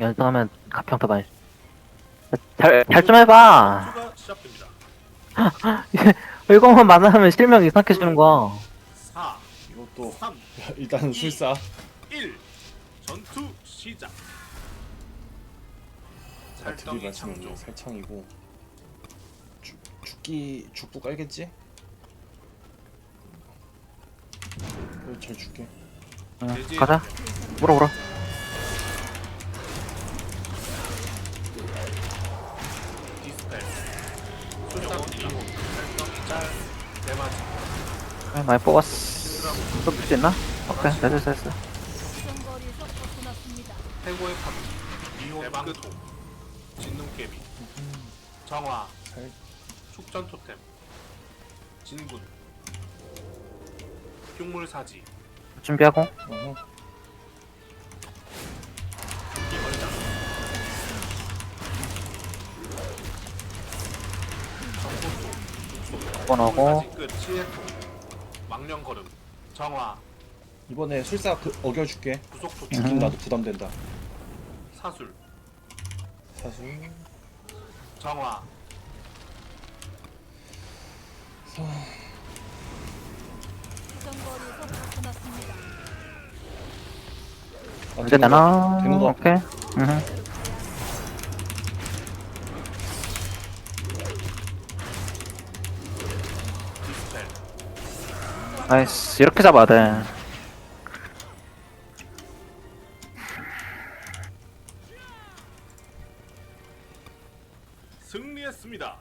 연습하면 가평 더 많이. 잘, 잘 좀 해봐. 투가 시작됩니다. 이거만 만나면 실명 이상하게 주는 거야. 4, 이것도 3, 일단은 술사 1. 전투 시작. 아, 살덩이 들이마시면 창조. 살창이고 죽, 죽기 죽도 깔겠지? 어, 잘 죽게 응, 가자. 盾. 물어, 물어. 아, 많이 뽑았어. 또 볼 수 있나? 오케이, 됐어, 됐어, 벗어났습니다. 해고의 파도. 이호 대방토. 진눈깨비. 정화. 살 축전 토템. 진군. 흉물사지. 준비하고. 어 번하고. 끝. 치해토. 망령 걸음. 정화. 이번에 술사 그, 어겨줄게 구속토. 음. 죽긴 나도 부담된다 사술. 사수 정화. 벗어났습니다. 아, 언제 되는 되나? 거, 되는 거 오케이. 응. 아이씨 이렇게 잡아야 돼 승리했습니다.